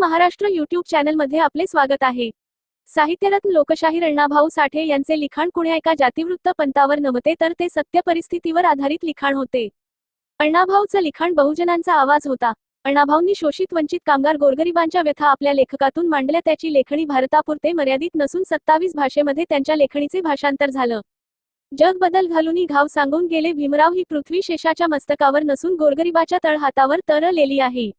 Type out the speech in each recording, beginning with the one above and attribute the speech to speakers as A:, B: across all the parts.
A: Maharashtra YouTube चॅनलमध्ये आपले स्वागत आहे. साहित्यरत्न लोकशाही अण्णाभाऊ साठे यांचे लिखाण कुण्या एका जातीवृत्त पंथावर नव्हते तर ते सत्य परिस्थितीवर आधारित लिखाण होते. अण्णाभाऊचं लिखाण बहुजनांचा आवाज होता. अण्णाभाऊंनी शोषित वंचित कामगार गोरगरिबांच्या व्यथा आपल्या लेखकातून मांडल्या त्याची लेखणी भारतापुरते मर्यादित नसून सत्तावीस भाषेमध्ये त्यांच्या लेखणीचे भाषांतर झालं. जग बदल घालूनी घाव सांगून गेले भीमराव ही पृथ्वी शेषाच्या मस्तकावर नसून गोरगरिबाच्या तळहातावर तरलेली आहे.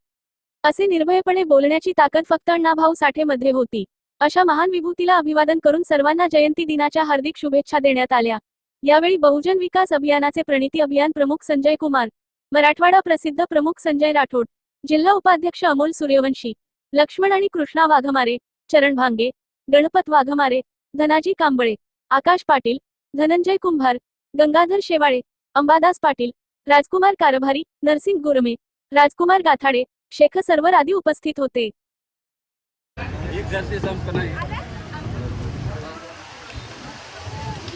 A: असे निर्भयपणे बोलण्याची ताकद फक्त अण्णाभाऊ साठेमध्ये होती. अशा महान विभूतीला अभिवादन करून सर्वांना जयंती दिनाच्या हार्दिक शुभेच्छा देण्यात आल्या. यावेळी बहुजन विकास अभियानाचे प्रणिती अभियान प्रमुख संजय कुमार मराठवाडा प्रसिद्ध प्रमुख संजय राठोड जिल्हा उपाध्यक्ष अमोल सूर्यवंशी लक्ष्मण आणि कृष्णा वाघमारे चरण भांगे गणपत वाघमारे धनाजी कांबळे आकाश पाटील धनंजय कुंभार गंगाधर शेवाळे अंबादास पाटील राजकुमार कारभारी नरसिंग गुरमे राजकुमार गाथाडे शेख सर्वर आदी उपस्थित होते.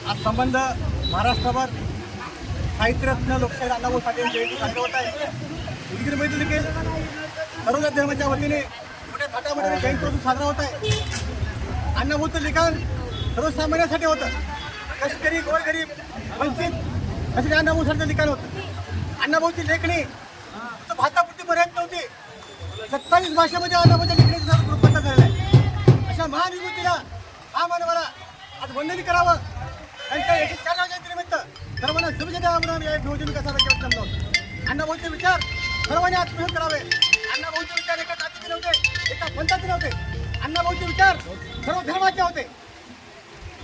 B: आज संबंध महाराष्ट्रावर साहित्यरत्न लोकशाही अण्णाभाऊ साठे यांची जयंती साजरी होत आहे. उदगीरमध्ये देखील सर्व धर्माच्या वतीने मोठ्या थाटामध्ये जयंती उत्सव साजरा होत आहे. अण्णाभाऊचं लिखाण सर्वसामान्यांसाठी होतं. कष्टकरी गोरगरीब वंचित असे अण्णाभाऊ साठेचं लिखाण होतं? अण्णाभाऊची लेखणी भारतापुरती भातापुरती मर्यादित नव्हती. सत्तावीस भाषेमध्ये अण्णाभाऊच्या लेखणीचं सर्व रूपांतर झालेलं आहे. अशा महान विभूतीला हा मानवाला आज वंदन करावं. त्यांच्या एकशे चार जयंतीनिमित्त सर्वांना शुभेच्छा द्यावा म्हणून आम्ही या नियोजन कसा जमलो अण्णाभाऊचे विचार सर्वांनी आत्मसात करावे. अण्णाभाऊचे विचार एका जातीचे नव्हते एका पंथाचे नव्हते. अण्णाभाऊचे विचार सर्व धर्माचे होते.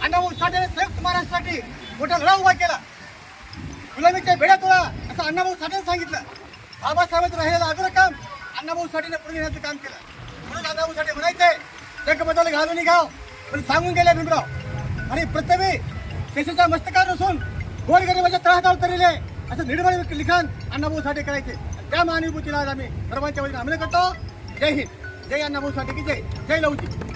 B: अण्णाभाऊ साठे संयुक्त महाराष्ट्रासाठी मोठा लढा उभा केला. गुलामीच्या भेड्या तोडा असं अण्णाभाऊ साठेने सांगितलं. बाबासाहेबांचं राहिलेला अग्र काम अण्णाभाऊ साठेने पुढे घेण्याचं काम केलं. म्हणून दादाभाऊ साठे म्हणायचंय जग बदल घालून गाव पण सांगून गेले भीमराव आणि प्रत्येकी केसेचा मस्तकार नसून गोरगरिबाच्या तळहातावर तरीले असं निर्मळ लिखाण अण्णाभाऊ साठे करायचे. त्या महानुभूतीला आज आम्ही सर्वांच्या वतीने हमले करतो. जय हिंद. जय अण्णाभाऊ साठे की जय. जय लवजी